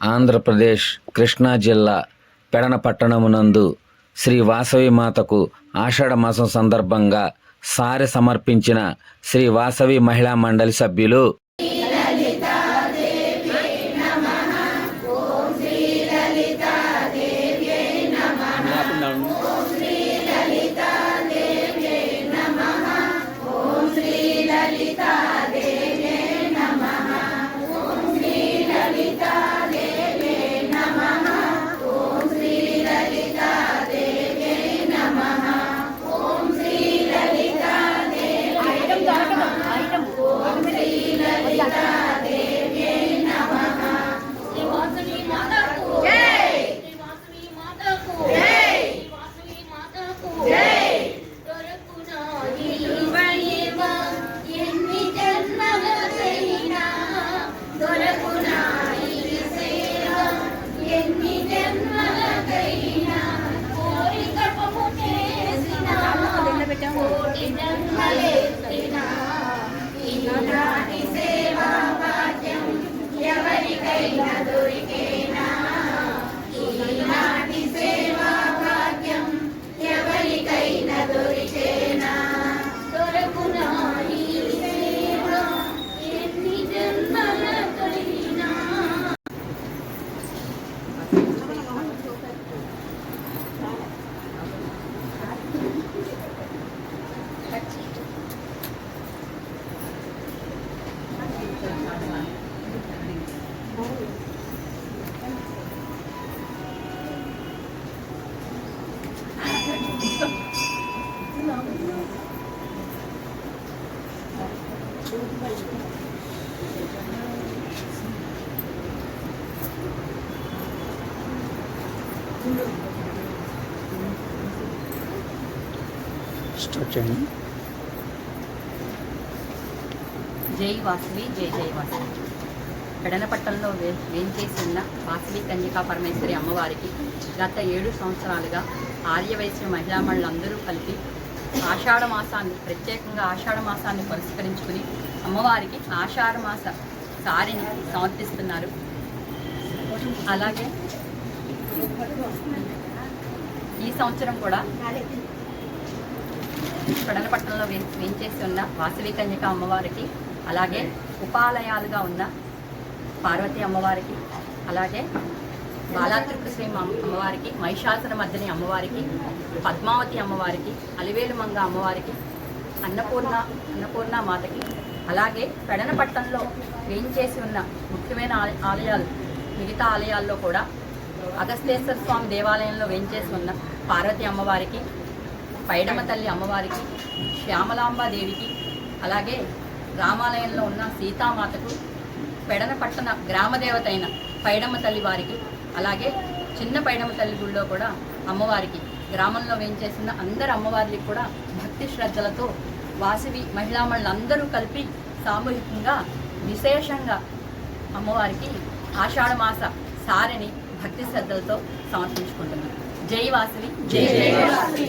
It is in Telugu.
ఆంధ్రప్రదేశ్ కృష్ణా జిల్లా పెడన పట్టణమునందు శ్రీ వాసవి మాతకు ఆషాఢ మాసం సందర్భంగా సారె సమర్పించిన శ్రీ వాసవి మహిళా మండలి సభ్యులు కోటి జన్మలెత్తినా స్టార్ట్ చేయండి జై వాసవి జై జై వాసవి. పెడనపట్టణంలో వే వేంచేసి ఉన్న వాసవి కన్యకా పరమేశ్వరి అమ్మవారికి గత ఏడు సంవత్సరాలుగా ఆర్యవైశ్య మహిళామణులందరూ కలిపి ఆషాఢ మాసాన్ని ప్రత్యేకంగా ఆషాఢ మాసాన్ని పురస్కరించుకుని అమ్మవారికి ఆషాఢ మాస సారిని సమర్పిస్తున్నారు. అలాగే ఈ సంవత్సరం కూడా పెడలపట్నంలో వే వేంచేసి ఉన్న వాసవి కన్యక అమ్మవారికి అలాగే ఉపాలయాలుగా ఉన్న పార్వతీ అమ్మవారికి అలాగే బాలాత్రిపుర అమ్మవారికి మహిషాసుర మర్దిని అమ్మవారికి పద్మావతి అమ్మవారికి అలివేలు మంగ అమ్మవారికి అన్నపూర్ణ అన్నపూర్ణ మాతకి అలాగే పెడనపట్నంలో వేయించేసి ఉన్న ముఖ్యమైన ఆల- ఆలయాలు మిగతా ఆలయాల్లో కూడా అగస్తేశ్వర స్వామి దేవాలయంలో వేయించేసి ఉన్న పార్వతి అమ్మవారికి పైడమ తల్లి అమ్మవారికి శ్యామలాంబాదేవికి అలాగే రామాలయంలో ఉన్న సీతామాతకు పెడన పట్టణ గ్రామదేవత అయిన పైడమ్మ తల్లి వారికి అలాగే చిన్న పైడమ్మ తల్లి గుళ్ళో కూడా అమ్మవారికి గ్రామంలో వేయించేసిన అందరు అమ్మవారికి కూడా భక్తి శ్రద్ధలతో వాసవి మహిళామణులందరూ కలిపి సామూహికంగా విశేషంగా అమ్మవారికి ఆషాఢమాస సారిని భక్తి శ్రద్ధలతో సమర్పించుకుంటున్నారు జై వాసవి. జై జై. వాసవి.